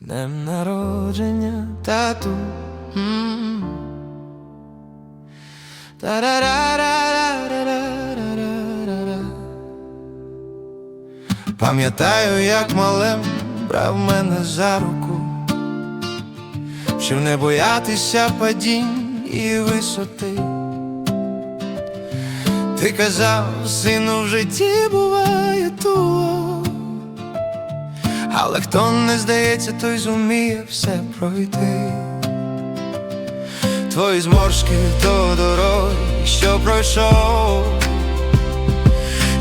Днем народження тату. Пам'ятаю, як малем брав мене за руку, щоб не боятися падінь і висоти. Ти казав, сину в житті бува. Але хто не здається, той зуміє все пройти. Твої зморшки то дороги, що пройшов,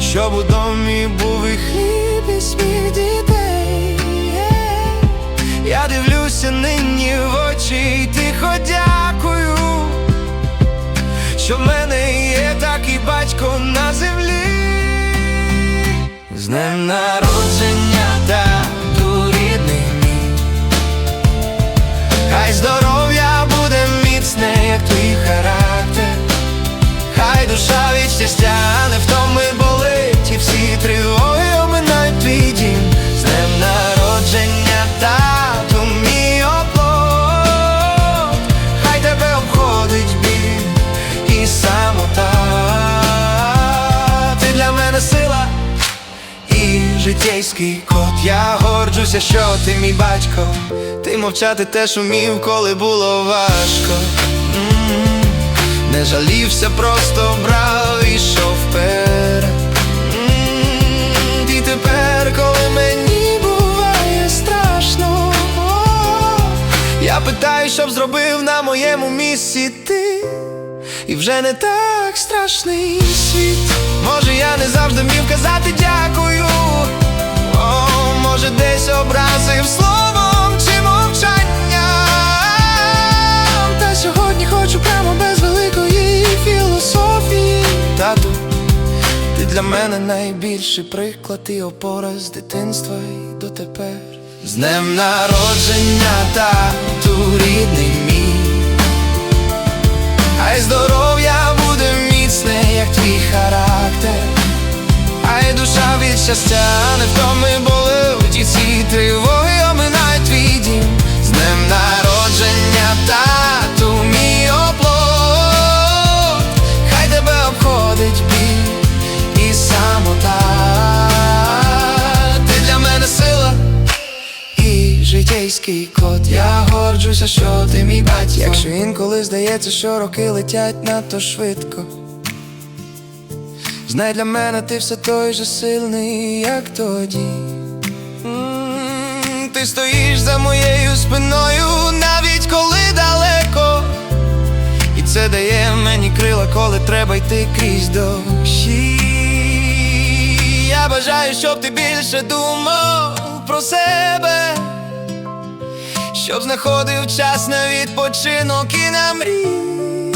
щоб у домі був і хліб, і сміх дітей. Я дивлюся нині в очі, і тихо дякую, що в мене є такий батько на землі. З днем народження, Хай здоров'я буде міцне, як твій характер. Хай душа від щастя не втоми болить, і всі тривоги оминають твій дім. З днем народження, тату, мій оплот. Хай тебе обходить біль і самота. Ти для мене сила і житейський код. Я горджуся, що ти мій батько. Ти мовчати теж умів, коли було важко. Не жалівся, просто брав і йшов вперед. І тепер, коли мені буває страшно, я питаю, щоб зробив на моєму місці ти. І вже не так страшний світ. Може, я не завжди вмів казати для мене найбільший приклад і опора з дитинства і дотепер. З днем народження, тату, рідний мій. Хай здоров'я буде міцне, як твій характер, Хай душа від щастя не втоми болить, і ці житейський код. Я горджуся, що ти мій батько Якщо інколи здається, що роки летять надто швидко. Знай для мене ти все той же сильний, як тоді. М, Ти стоїш за моєю спиною, навіть коли далеко. І це дає мені крила, коли треба йти крізь дощі. Я бажаю, щоб ти більше думав про себе, щоб знаходив час на відпочинок і на мрії,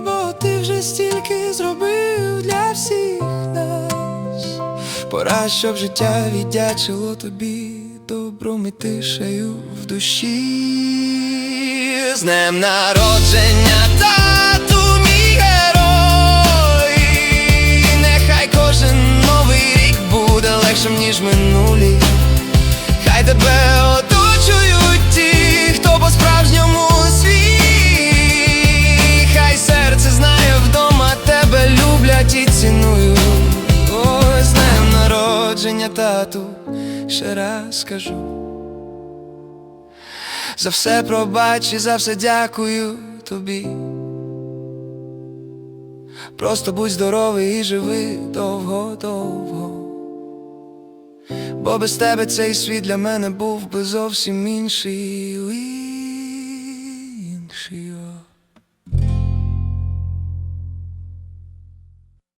бо ти вже стільки зробив для всіх нас. Пора, щоб життя віддячило тобі добром і тишею в душі. З днем народження, тату, мій герой. Нехай кожен новий рік буде легшим, ніж минулі. Хай тебе оточують народження, тату, ще раз скажу. За все пробач і за все дякую тобі. Просто будь здоровий і живи довго-довго. Бо без тебе цей світ для мене був би зовсім інший, інший.